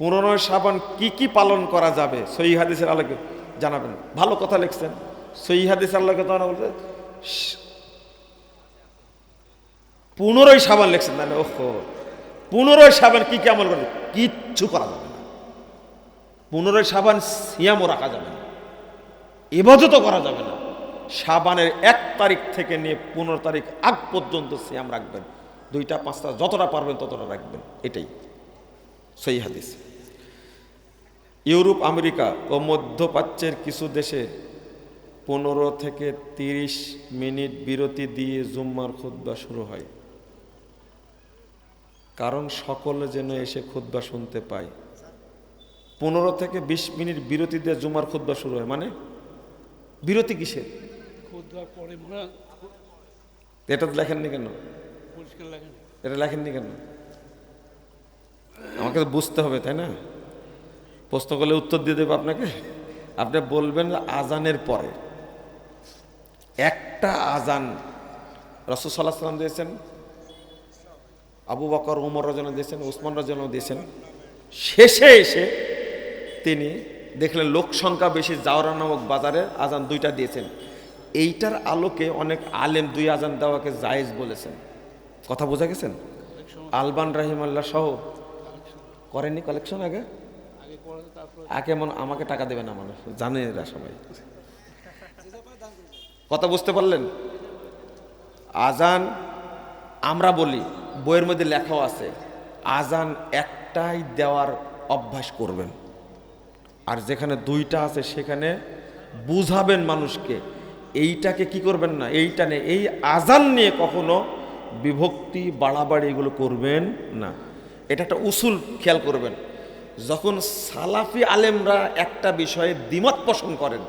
পুনরায় সাবান কি কি পালন করা যাবে? সই হাদিসের আলোকে জানাবেন। ভালো কথা লিখছেন। সই হাদিসের আলোকে তো বলছে পুনরায় সাবান লিখছেন। তাহলে, ওহো পুনরায় সাবান কি কি আমল করবে? কিচ্ছু করা যাবে না। পুনরায় সাবান সিয়ামও রাখা যাবে না। এবাজতও করা যাবে না। সাবানের এক তারিখ থেকে নিয়ে পনেরো তারিখ আগ পর্যন্ত সিয়াম রাখবেন। দুইটা, পাঁচটা, যতটা পারবেন ততটা রাখবেন। এটাই সেই হাদিস। ইউরোপ আমেরিকা ও মধ্যপ্রাচ্যের কিছু দেশে পনেরো থেকে তিরিশ মিনিট বিরতি দিয়ে জুম্মার খুদ্া শুরু হয়। কারণ সকলে যেন এসে খুদ্া শুনতে পায়। পনেরো থেকে বিশ মিনিট বিরতি দিয়ে জুমার খুদ্া শুরু হয়। মানে বিরতি কিসের? এটা লেখেননি কেন? এটা লেখেননি কেন? আমাকে তো বুঝতে হবে তাই না? প্রশ্ন করলে উত্তর দিয়ে দেবো আপনাকে। আপনি বলবেন আজানের পরে। একটা আজান রসদ সাল্লাম দিয়েছেন, আবু বকর, উমর রজনা দিয়েছেন, উসমান রজনা দিয়েছেন। শেষে এসে তিনি দেখলেন লোক সংখ্যা বেশি, জাওরা নামক বাজারে আজান দুইটা দিয়েছেন। এইটার আলোকে অনেক আলেম দুই আজান দেওয়াকে জায়েজ বলেছেন। কথা বোঝা গেছেন? আলবান রাহিমাল্লাহ সহ করেননি কালেকশন আগে? আগে করে তারপরে আগে মনে আমাকে টাকা দেবে না মানুষ? জানে এরা সবাই। কথা বুঝতে পারলেন? আজান আমরা বলি, বইয়ের মধ্যে লেখাও আছে, আজান একটাই দেওয়ার অভ্যাস করবেন। আর যেখানে দুইটা আছে, সেখানে বুঝাবেন মানুষকে, এইটাকে কি করবেন না, এইটা নিয়ে। এই আজান নিয়ে কখনো বিভক্তি, বাড়াবাড়ি এগুলো করবেন না। এটা একটা উসুল খেয়াল করবেন। যখন সালাফি আলেমরা একটা বিষয়ে দ্বিমত পোষণ করেন,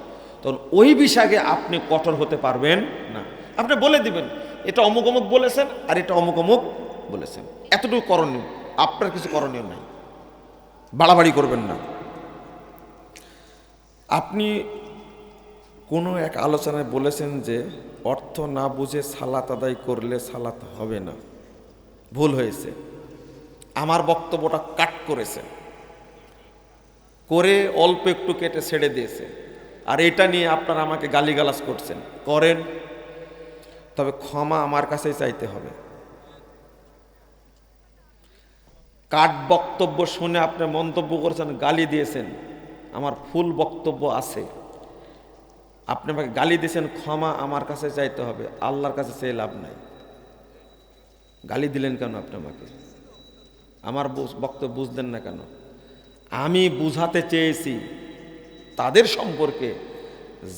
তখন ওই বিষয়ে আপনি কঠোর হতে পারবেন না। আপনি বলে দিবেন, এটা অমুক অমুক বলেছেন আর এটা অমুক অমুক বলেছেন। এতটুকু করণীয়, আপনার কিছু করণীয় নাই। বাড়াবাড়ি করবেন না। আপনি কোনো এক আলোচনায় বলেছেন যে, অর্থ না বুঝে সালাত আদায় করলে সালাত হবে না। ভুল হয়েছে। আমার বক্তব্যটা কাট করেছে করে অল্প একটু কেটে ছেড়ে দিয়েছে। আর এটা নিয়ে আপনারা আমাকে গালিগালাজ করছেন। করেন। তবে ক্ষমা আমার কাছেই চাইতে হবে। কাট বক্তব্য শুনে আপনি মন্তব্য করেছেন, গালি দিয়েছেন। আমার ফুল বক্তব্য আছে। আপনি আমাকে গালি দিয়েছেন, ক্ষমা আমার কাছে চাইতে হবে। আল্লাহর কাছে চেয়ে লাভ নাই। গালি দিলেন কেন আপনি আমাকে? আমার বক্তব্য বুঝলেন না কেন? আমি বুঝাতে চেয়েছি তাদের সম্পর্কে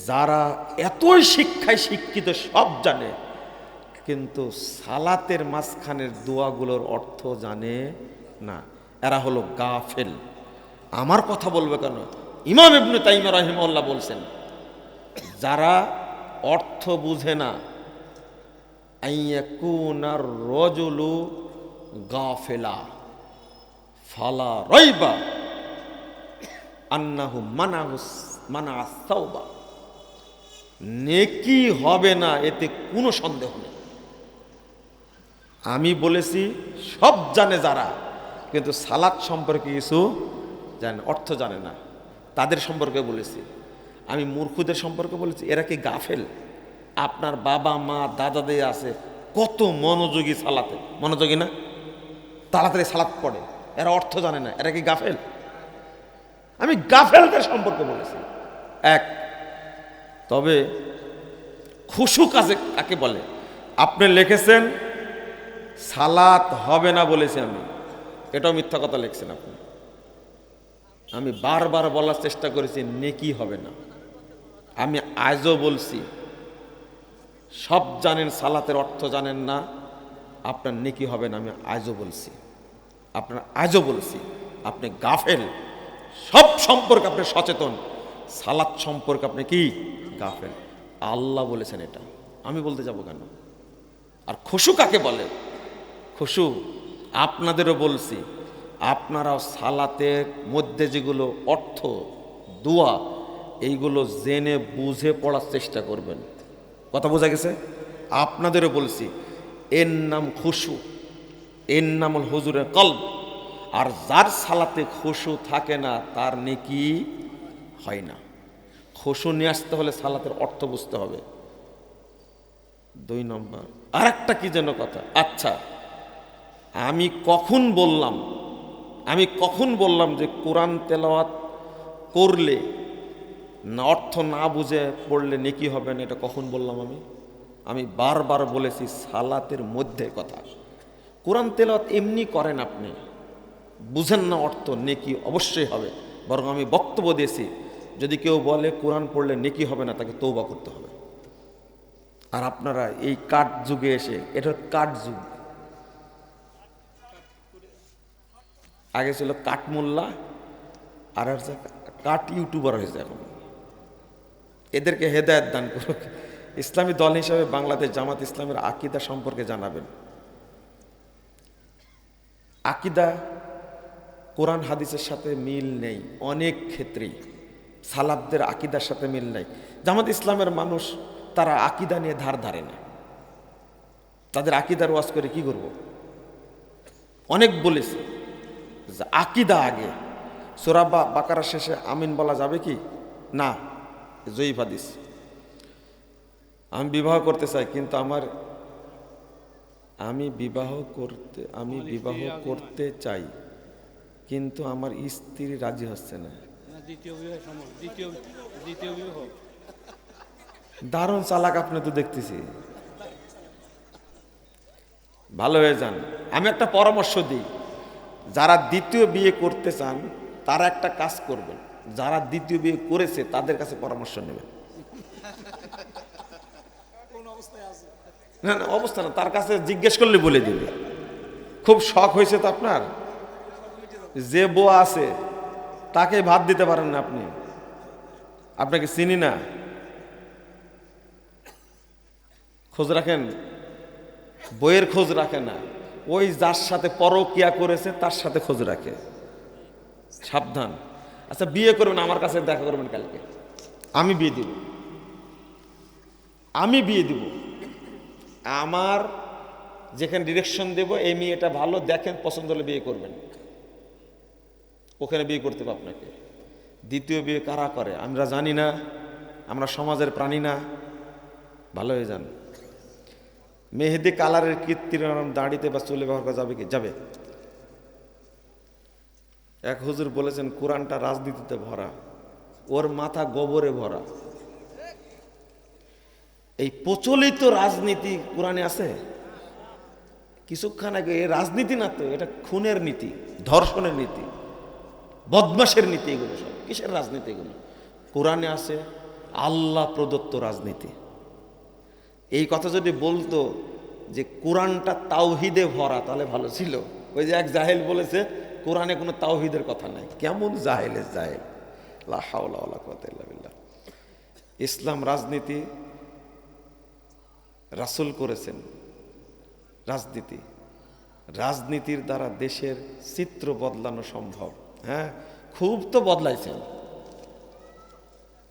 যারা এতই শিক্ষায় শিক্ষিত সব জানে, কিন্তু সালাতের মাঝখানের দোয়াগুলোর অর্থ জানে না। এরা হলো গাফেল। আমার কথা বলবে কেন? ইমাম ইবনে তাইমা রহিমউল্লাহ বলছেন, যারা অর্থ বুঝে না আইয়াকুনার রজুলু গাফেলা, ফালা রইবা আন্নাহু মানা নেকি হবে না, এতে কোনো সন্দেহ নেই। আমি বলেছি, সব জানে যারা, কিন্তু সালাদ সম্পর্কে কিছু জানে, অর্থ জানে না। তাদের সম্পর্কে বলেছি। আমি মূর্খদের সম্পর্কে বলেছি, এরা কি গাফেল? আপনার বাবা, মা, দাদা দিয়ে আছে, কত মনোযোগী সালাতে। মনোযোগী না? তাড়াতাড়ি সালাত পড়ে। এরা অর্থ জানে না, এরা কি গাফেল? আমি গাফেলদের সম্পর্কে বলেছি। এক, তবে খুশু কাজে কাকে বলে? আপনি লিখেছেন, সালাত হবে না বলেছি আমি। এটাও মিথ্যা কথা লিখছেন আপনি। আমি বারবার বলার চেষ্টা করেছি, নেকি হবে না। আমি আজও বলছি, সব জানেন, সালাতের অর্থ জানেন না। আপনার নেকি হবে না, আমি আজও বলছি। আপনার আজও বলছি, আপনি গাফেল। সব সম্পর্কে আপনি সচেতন। সালাত সম্পর্কে আপনি কি? গাফেল। আল্লাহ বলেছেন এটা। আমি বলতে যাব কেন? আর খুশু কাকে বলে? খুশু আপনাদেরও বলছি, আপনারাও সালাতের মধ্যে যেগুলো অর্থ, দোয়া, এইগুলো জেনে বুঝে পড়ার চেষ্টা করবেন। কথা বোঝা গেছে? আপনাদেরও বলছি, এর নাম খুশু এর নাম হল হুজুরের কল্প আর যার সালাতে খুশু থাকে না, তার নেকি হয় না। খুশু নিয়ে আসতে হলে সালাতের অর্থ বুঝতে হবে। দুই নম্বর আর একটা কি যেন কথা? আচ্ছা আমি কখন বললাম, আমি কখন বললাম যে কোরআন তেলাওয়াত করলে না, অর্থ না বুঝে পড়লে নেকি হবে না, এটা কখন বললাম আমি? আমি বারবার বলেছি সালাতের মধ্যে কথা। কোরআন তেলাওয়াত এমনি করেন আপনি। বুঝেন না অর্থ, নেকি অবশ্যই হবে। বরং আমি বক্তব্য দিয়েছি, যদি কেউ বলে কোরআন পড়লে নেকি হবে না, তাকে তৌবা করতে হবে। আর আপনারা এই কাঠ যুগে এসে, এটা কাঠ যুগ। আগে ছিল কাঠমোল্লা আর হচ্ছে কাঠ ইউটিউবার হয়েছে এখন। এদেরকে হেদায়ত দান করুক। ইসলামী দল হিসাবে বাংলাদেশ জামাত ইসলামের আকিদা সম্পর্কে জানাবেন। আকিদা কোরআন হাদিসের সাথে মিল নেই, অনেক ক্ষেত্রেই। সালাবদের আকিদার সাথে মিল নেই। জামাত ইসলামের মানুষ তারা আকিদা নিয়ে ধার ধারে না। তাদের আকিদার ওয়াজ করে কি করব? অনেক বলেছে আকিদা আগে। সোরাবা বাকারা শেষে আমিন বলা যাবে কি? না, জয়ীফ হাদিস। আমি বিবাহ করতে চাই, কিন্তু আমার আমি বিবাহ করতে আমি বিবাহ করতে চাই। কিন্তু আমার স্ত্রী রাজি হচ্ছে না। দারুণ চালাক আপনি তো দেখতেছি। ভালো হয়ে যান। আমি একটা পরামর্শ দিই যারা দ্বিতীয় বিয়ে করতে চান তারা একটা কাজ করবেন। যারা দ্বিতীয় বিয়ে করেছে তাদের কাছে পরামর্শ নেবেন। না না অবস্থা না তার কাছে জিজ্ঞেস করলে বলে দিবে। খুব শখ হয়েছে তো আপনার? যে বউ আছে, তাকে ভাত দিতে পারেন না আপনি। আপনাকে চিনি না। খোঁজ রাখেন। বইয়ের খোঁজ রাখে না। ওই যার সাথে পরকিয়া করেছে, তার সাথে খোঁজ রাখে। সাবধান। আচ্ছা বিয়ে করবেন, আমার কাছে দেখা করবেন কালকে। আমি বিয়ে দিব। আমি বিয়ে দিব। আমার যেখানে ডিরেকশন দেব, এই মেয়েটা ভালো, দেখেন, পছন্দ হলে বিয়ে করবেন। ওখানে বিয়ে করতে হবে আপনাকে। দ্বিতীয় বিয়ে কারা করে? আমরা জানি না। আমরা সমাজের প্রাণী না। ভালো হয়ে যান। মেহেদি কালারের কীর্তিরাম দাঁড়িতে বা চুলে ব্যবহার করা যাবে কি? যাবে। এক হুজুর বলেছেন, কোরআনটা রাজনীতিতে ভরা। ওর মাথা গোবরে ভরা। এই প্রচলিত রাজনীতি কোরআনে আছে? কিছুক্ষণ আগে রাজনীতি না তো, এটা খুনের নীতি, ধর্ষণের নীতি। বদমাসের নীতি এগুলো সব। কিসের রাজনীতি এগুলো? কোরআনে আছে, আল্লাহ প্রদত্ত রাজনীতি। এই কথা যদি বলতো যে কোরআনটা তাওহিদে ভরা, তাহলে ভালো ছিল। ওই যে এক জাহেল বলেছে, কোরআনে কোনো তাওহিদের কথা নাই। কেমন জাহেলের জাহেল? লা হাওলা ওয়ালা কুওয়াতা ইল্লা বিল্লাহ। ইসলাম রাজনীতি রাসুল করেছেন। রাজনীতি। রাজনীতির দ্বারা দেশের চিত্র বদলানো সম্ভব। হ্যাঁ? খুব তো বদলাইছেন।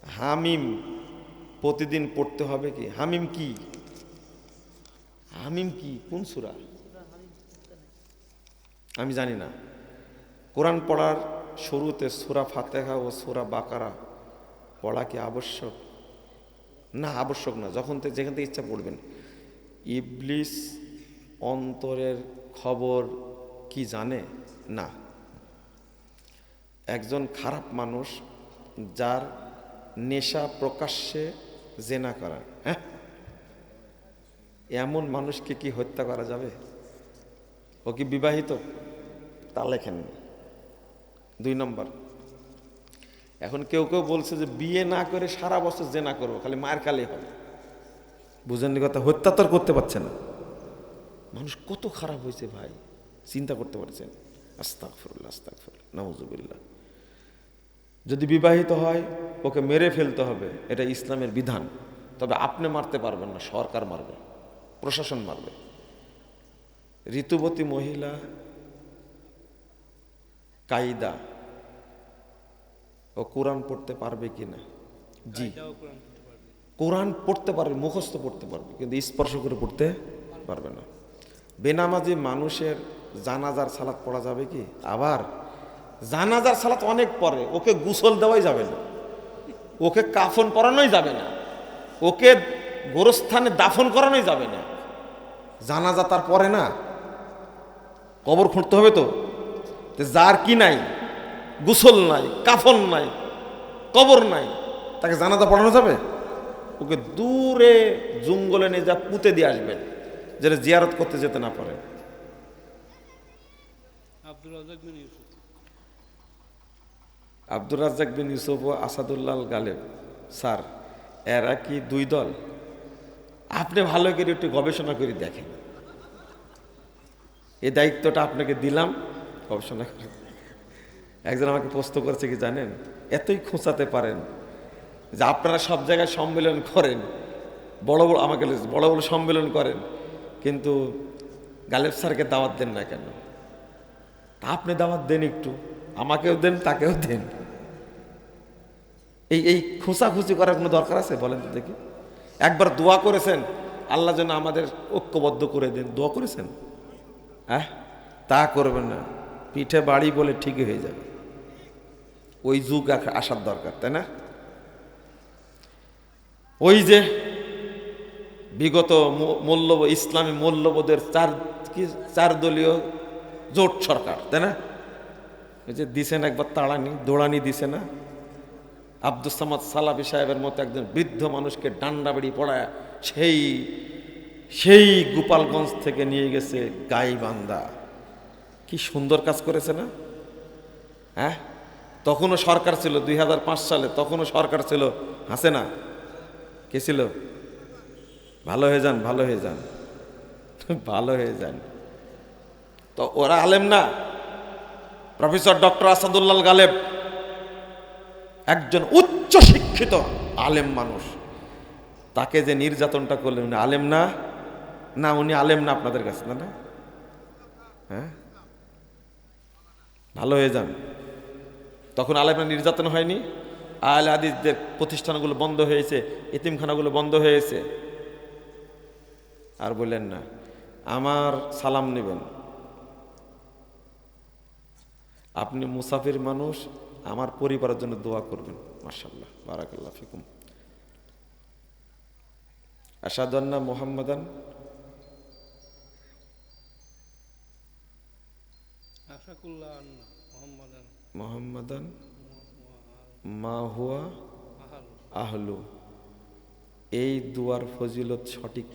হামিম প্রতিদিন পড়তে হবে কি? হামিম কি? হামিম কি? কোন সুরা? আমি জানি না। কোরআন পড়ার শুরুতে সুরা ফাতেহা ও সুরা বাকারা পড়া কি আবশ্যক? না আবশ্যক না। যখন থেকে যেখান থেকে ইচ্ছা পড়বেন। ইবলিস অন্তরের খবর কি জানে? না। একজন খারাপ মানুষ যার নেশা প্রকাশ্যে জেনা করা হ্যাঁ? এমন মানুষকে কি হত্যা করা যাবে? ও কি বিবাহিত? তা লেখেন দুই নম্বর, এখন কেউ কেউ বলছে যে বিয়ে না করে সারা বছর জেনা করব, খালি মায়ের কালে হবে। বুঝেননি কথা, হত্যা তো করতে পারছে না। মানুষ কত খারাপ হয়েছে ভাই, চিন্তা করতে পারছেন। আস্তাকফরুল্লাহ আস্তাকফরুল্লাহ নওয়াজুবিল্লাহ যদি বিবাহিত হয়, ওকে মেরে ফেলতে হবে। এটা ইসলামের বিধান। তবে আপনি মারতে পারবেন না, সরকার মারবে, প্রশাসন মারবে। ঋতুবতী মহিলা, কায়দা। ও কোরআন পড়তে পারবে কি না জি। কোরআন পড়তে পারবে, মুখস্থ পড়তে পারবে, কিন্তু স্পর্শ করে পড়তে পারবে না। বেনামাজি মানুষের জানাজার সালাত পড়া যাবে কি? আবার জানাজার সালাত অনেক পরে, ওকে গুসল দেওয়াই যাবে না। ওকে কাফন পরানোই যাবে না। ওকে গোরস্থানে দাফন করানোই যাবে না। জানাজা তার পরে না। কবর খুঁড়তে হবে তো। যার কি নাই, গুসল নাই, কাফন নাই, কবর নাই, তাকে জানাজা পড়ানো যাবে? ওকে দূরে জঙ্গলে নিয়ে যা পুঁতে দিয়ে আসবেন যেটা জিয়ারত করতে যেতে না পারে। আব্দুল আব্দুর রাজ্জাক বিন ইউসুফ ও আসাদুল্লাহ গালেব, স্যার, এরা কি দুই দল? আপনি ভালো করে একটু গবেষণা করে দেখেন। এই দায়িত্বটা আপনাকে দিলাম, গবেষণা করে একজন আমাকে প্রশ্ন করেছে কি জানেন? এতই খোঁচাতে পারেন যে আপনারা সব জায়গায় সম্মেলন করেন, বড় বড় আমাকে বড় বড় সম্মেলন করেন, কিন্তু গালেব স্যারকে দাওয়াত দেন না কেন? তা আপনি দাওয়াত দেন একটু, আমাকেও দেন, তাকেও দেন। এই এই খোঁচাখুচি করার কোনো দরকার আছে? বলেন তো দেখি। একবার দোয়া করেছেন, আল্লাহ যেন আমাদের ঐক্যবদ্ধ করে দেন। দোয়া করেছেন? হ্যাঁ? তা করবেন না। পিঠে বাড়ি বলে ঠিকই হয়ে যাবে। ওই যুগ আস- আসার দরকার, তাই না? ওই যে বিগত মূ- ইসলামী মূল্যবোধের চার, কি চার দলীয় জোট সরকার, তাই না? ওই যে দিছেন একবার তাড়ানি, দৌড়ানি দিছে না? আব্দুল সামাদ সালাবি সাহেবের মতো একজন বৃদ্ধ মানুষকে ডান্ডা বেড়ি পড়ায় সেই সেই গোপালগঞ্জ থেকে নিয়ে গেছে গাইবান্ধা। কি সুন্দর কাজ করেছে না? হ্যাঁ? তখনও সরকার ছিল, দুই হাজার পাঁচ সালে তখনও সরকার ছিল। হাসে না? কে ছিল? ভালো হয়ে যান, ভালো হয়ে যান। ভালো হয়ে যান। তো ওরা আলেম না। প্রফেসর ডক্টর আসাদুল্লাল গালেব একজন উচ্চ শিক্ষিত আলেম মানুষ। তাকে যে নির্যাতনটা করলেন, উনি আলেম না? না, উনি আলেম না আপনাদের কাছে, না না? হ্যাঁ? ভালো হয়ে যান। তখন আলেমরা নির্যাতন হয়নি? আল আদিসদের প্রতিষ্ঠানগুলো বন্ধ হয়েছে, এতিমখানাগুলো বন্ধ হয়েছে। আর বললেন না, আমার সালাম নেবেন। আপনি মুসাফির মানুষ আমার পরিবারের জন্য দোয়া করবেন মার্শাল্লাহ বারাকাল্লাহ ফিকুম। আসাদান্না মোহাম্মদান মোহাম্মদান মা হুয়া আহলু। এই দুয়ার ফজিলত সঠিক